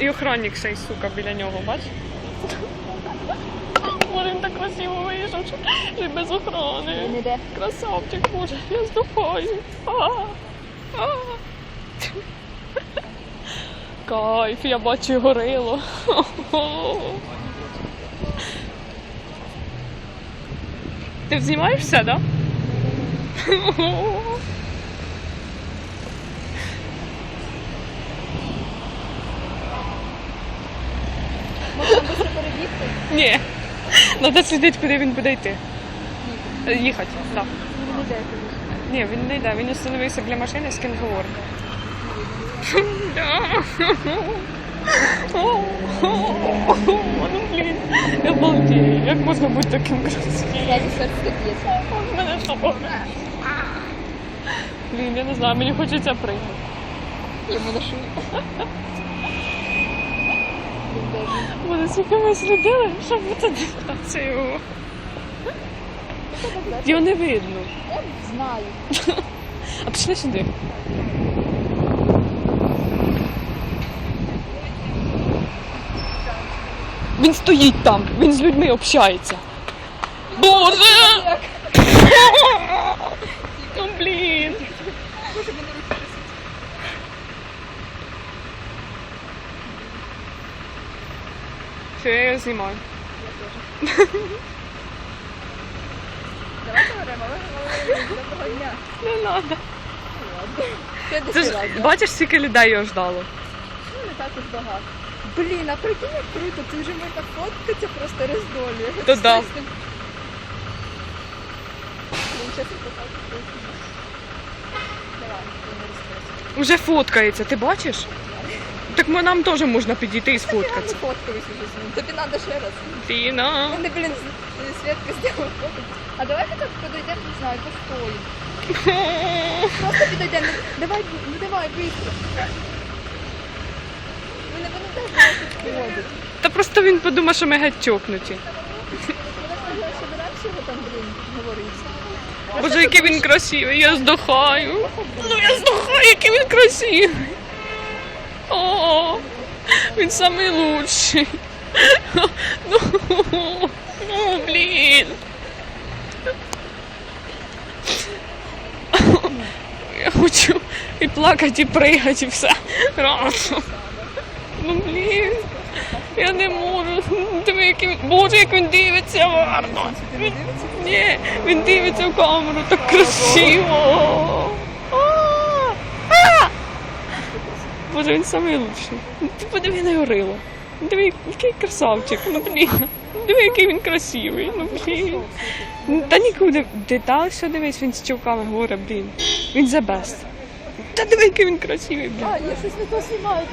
І охранник цей, сука, біля нього, бач? Боже, він так красиво вийшов, що й без охорони. Красавчик, боже, я. А, а. Кайф, я бачу горило. Ти знімаєш все, так? Да? Можна швидко перебігти? Ні. Треба слідити, куди він буде йти. Їхати, так. Він іде, звісно. Ні, він не йде, він остановився біля машини, з ким. Ну, блін, я балдію. Як можна бути таким красивим? Серце. Мене? Блін, я не знаю, мені хочеться пригати. Йому на шию. Вони скільки ми слідили, щоб дивитися його. Його не видно. Я знаю. А пішли сюди. Він стоїть там, він з людьми общається. Боже! Ну блін. Боже, мене руки трясуть. Все, я його знімаю. Давай поговоримо, але доброго дня. Не треба. Це Це десь ж, бачиш, скільки людей його ждало. Ну, не так уж багато. Блін, а прикинь, як круто, тут вже можна фоткатися просто роздолі. То да. Давай, я. Уже фоткається, ти бачиш? Так ми нам теж можна підійти і Я сфоткатися. не фоткаюсь уже з ним. Тобі треба ще раз. Тіна. Мене, блін, з- Свідка зробила фото. А давай так підійдемо, не знаю, постоїмо. Просто підійдемо. Давай, ну давай, швидко. Вони вони теж підходять. Та просто він подумав, що ми геть чокнуті. Вона сказала, що до нашого там, блін, говорить. Боже, який він красивий, я здохаю. Ну я здохаю, який він красивий. О, він самий лучший. Ну, ну блін. Я хочу і плакати, і пригати, і все. Разом. Ну блін. Я не можу. Диви, який він. Боже, як він дивиться гарно. Ні, він дивиться в камеру так красиво. А! А! Боже, він лучший. Ти подиви на горило. Диви, який красавчик. Ну блін. Диви, який він красивий. Ну блін. Та нікуди. Ти далі що дивись, він з чувками говорить, блін. Він the best. Та диви, який він красивий, блін. А, я щось не то знімаю.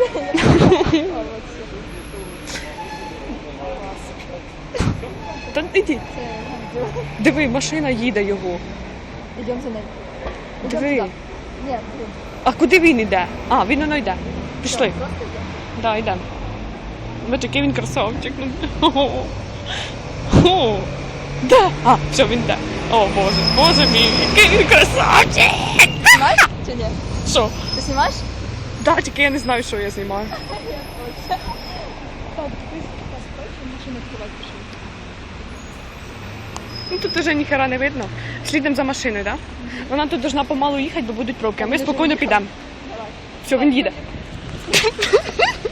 Та іди. Диви, машина їде його. Йдемо за нею. Диви. Ні, блін. А куди він йде? А, він воно йде. Пішли. Да, йдемо. Бач, який він красавчик. О, о. А, все, він йде. О, Боже, Боже мій, який він красавчик. Знімаєш чи ні? Що? Ти знімаєш? Да, тільки я не знаю, що я знімаю. Так, ти машину відкривати пішли. Ну тут вже ніхера не видно. Слідом за машиною, так? Да? Вона тут должна помалу їхати, бо будуть пробки, а ми спокійно підемо. Все, він їде.